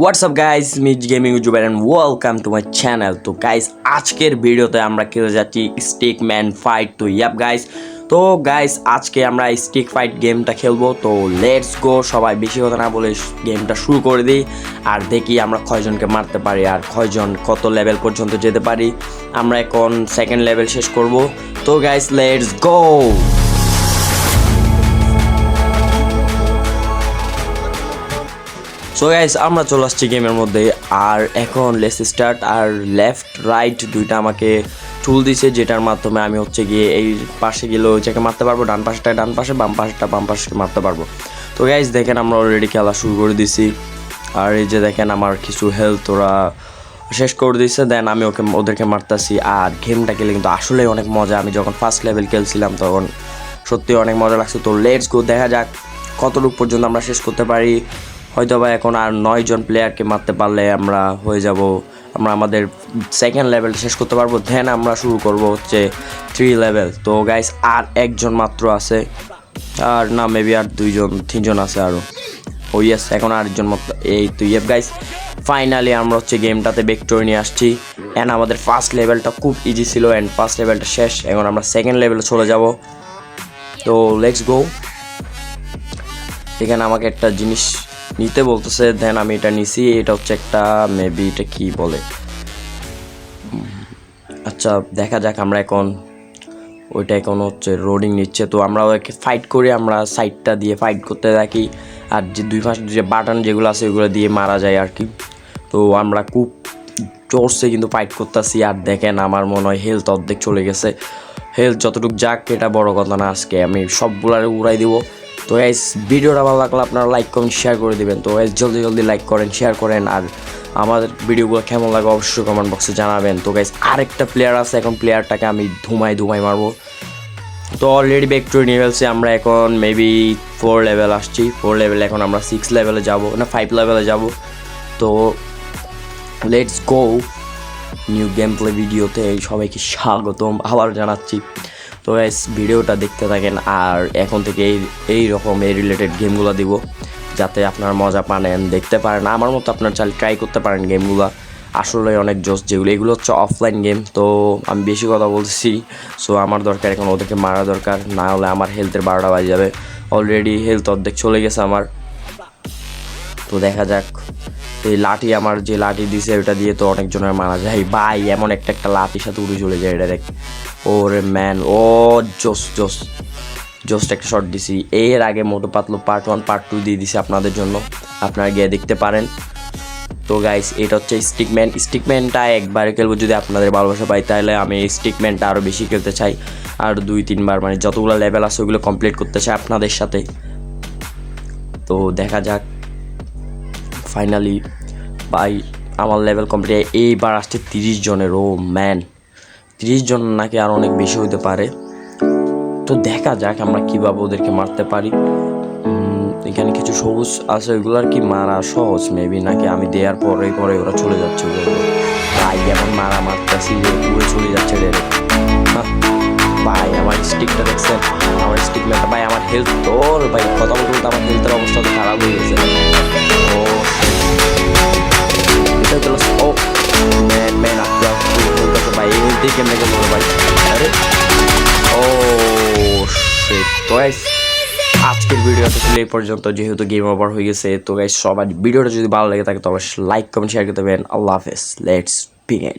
WhatsApp guys Miz gaming YouTuber and welcome to my channel তো guys আজকের ভিডিওতে আমরা খেলে যাচ্ছি স্টিক ম্যান ফাইট তো ইয়াপ গাইস তো গাইস আজকে আমরা স্টিক ফাইট গেমটা খেলব। তো লেটস গো সবাই বেশি কথা না বলে গেমটা শুরু করে দিই। আর দেখি আমরা কয়জনকে মারতে পারি আর কয়জন কত লেভেল পর্যন্ত যেতে পারি। আমরা এখন সেকেন্ড লেভেল শেষ করব। তো guys let's go so guys আমরা চলে আসছি গেমের মধ্যে, আর এখন লেস স্টার্ট আর লেফট রাইট দুইটা আমাকে টুল দিছে, যেটার মাধ্যমে আমি হচ্ছে গিয়ে এই পাশে গেলে ওই জায়গায় মারতে পারব, ডান পাশটা ডান পাশে, বাম পাশটা বাম পাশে মারতে পারব। তো গাইস দেখেন আমরা অলরেডি খেলা শুরু করে দিছি, আর এই যে দেখেন আমার কিছু হেলথ ওরা শেষ করে দিচ্ছে দেন আমি ওকে, ওদেরকে মারতাছি, আর গেমটা খেলে কিন্তু আসলেই অনেক মজা। আমি যখন ফার্স্ট লেভেল খেলছিলাম তখন সত্যি অনেক মজা লাগছে। তো লেটস গো দেখা যাক কতটুকু পর্যন্ত আমরা শেষ করতে পারি। হয়তো বা এখন আর নয় জন প্লেয়ারকে মারতে পারলে আমরা হয়ে যাব, আমরা আমাদের সেকেন্ড লেভেল শেষ করতে পারব দেন আমরা শুরু করব হচ্ছে থ্রি লেভেল তো গাইস আর একজন মাত্র আছে, আর না মেবি আর দুইজন, তিনজন আছে আরও ও ইয়েস এখন আরেকজন মাত্র, এই তো ইয়েপ গাইস ফাইনালি আমরা হচ্ছে গেমটাতে বেক্টরি নিয়ে আসছি। অ্যান্ড আমাদের ফার্স্ট লেভেলটা খুব ইজি ছিল অ্যান্ড ফার্স্ট লেভেলটা শেষ, এখন আমরা সেকেন্ড লেভেলে চলে যাব। তো লেটস গো এখানে আমাকে একটা জিনিস নিতে বলতেছে, দেন আমি এটা নিছি, এটা হচ্ছে একটা মেবি এটা কি বলে? আচ্ছা দেখা যাক আমরা এখন, ওইটা এখন হচ্ছে রোডিং নিচ্ছে। তো আমরা ওকে ফাইট করে, আমরা সাইডটা দিয়ে ফাইট করতে থাকি, আর যে দুই পাশে যে বাটন যেগুলো আছে, ওগুলো দিয়ে মারা যায় আর কি। তো আমরা খুব জোরসে কিন্তু ফাইট করতেছি, আর দেখেন আমার মনে হয় হেলথ অর্ধেক চলে গেছে। হেলথ যতটুকু যাক, এটা বড় কথা না আজকে। আমি সবগুলারে উড়াই দিব। তো গাইস ভিডিওটা ভালো লাগলে আপনারা লাইক কমেন্ট শেয়ার করে দিবেন। তো গাইস জলদি জলদি লাইক করেন শেয়ার করেন। আর আমাদের ভিডিওগুলো কেমন লাগে অবশ্যই কমেন্ট বক্সে জানাবেন। তো গাইস আরেকটা প্লেয়ার আছে, এখন প্লেয়ারটাকে আমি ধুমাই ধুমাই মারবো। তো অলরেডি ব্যাক টু নিয়ে আমরা এখন মেবি ফোর লেভেল আসছি। ফোর লেভেল এখন আমরা সিক্স লেভেলে যাব, না ফাইভ লেভেলে যাব। তো let's go new game play ভিডিওতে সবাইকে স্বাগতম। আবার জানাচ্ছি তো গাইস ভিডিওটা দেখতে থাকেন আর এখন থেকে এই এই রকম এই রিলেটেড গেমগুলো দিব যাতে আপনার মজা পানেন দেখতে পারেন। আমার মতো আপনার চাল ট্রাই করতে পারেন গেমগুলো আসলে অনেক জোস যেগুলো, এগুলো হচ্ছে অফলাইন গেম তো আমি বেশি কথা বলছি সো আমার দরকার এখন ওদেরকে মারা দরকার, না হলে আমার হেলথের বারোটা বাজে যাবে। অলরেডি হেলথ অর্ধেক চলে গেছে আমার। তো দেখা যাক। এই লাঠি আমার যে লাঠি দিছে, ওটা দিয়ে তো অনেকজনের মারা যায়। ভাই, এমন একটা একটা লাঠির সাথে উড়ে চলে যায় এটা ডাইরেক্ট ওরে ম্যান ও জোস জোস জোস্ট একটা শট দিছি। এর আগে Motu Patlu part one part two দিয়ে দিছি আপনাদের জন্য। আপনারা গিয়ে দেখতে পারেন। তো গাইস এটা হচ্ছে স্টিকম্যান স্টিকম্যানটা একবারে খেলব যদি আপনাদের ভালোবাসা পাই, তাহলে আমি স্টিকম্যানটা আরও বেশি খেলতে চাই। আর দুই, তিনবার মানে যতগুলো লেভেল আছে, ওগুলো কমপ্লিট করতে চাই আপনাদের সাথে। তো দেখা যাক। ফাইনালি ভাই, আমার লেভেল কমপ্লিট এইবার আসছে তিরিশ জনের, ও ম্যান তিরিশ জন নাকি আর অনেক বেশি হতে পারে। তো দেখা যাক আমরা কীভাবে ওদেরকে মারতে পারি। এখানে কিছু সবুজ আছে, ওইগুলো আর কি মারা সহজ মেবি নাকি আমি দেওয়ার পরে পরে ওরা চলে যাচ্ছে ভাই এমন মারা মারতেছি উড়ে চলে যাচ্ছে ডাইরেক্ট ভাই, আমার স্টিকটা দেখছেন? আমার স্টিক ভাই, আমার হেলথ তোর ভাই, কথা বলতে বলতে আমার হেলথের অবস্থা তো খারাপ হয়ে গেছে। ও এটা তো ও. তো guys, আজকের ভিডিওটা ছিল এই পর্যন্ত। যেহেতু গেম ওভার হয়ে গেছে তো গাইস সবার ভিডিওটা যদি ভালো লাগে থাকে তো অবশ্যই লাইক কমেন্ট শেয়ার করতে পারেন। আল্লাহ হাফেজ। Let's begin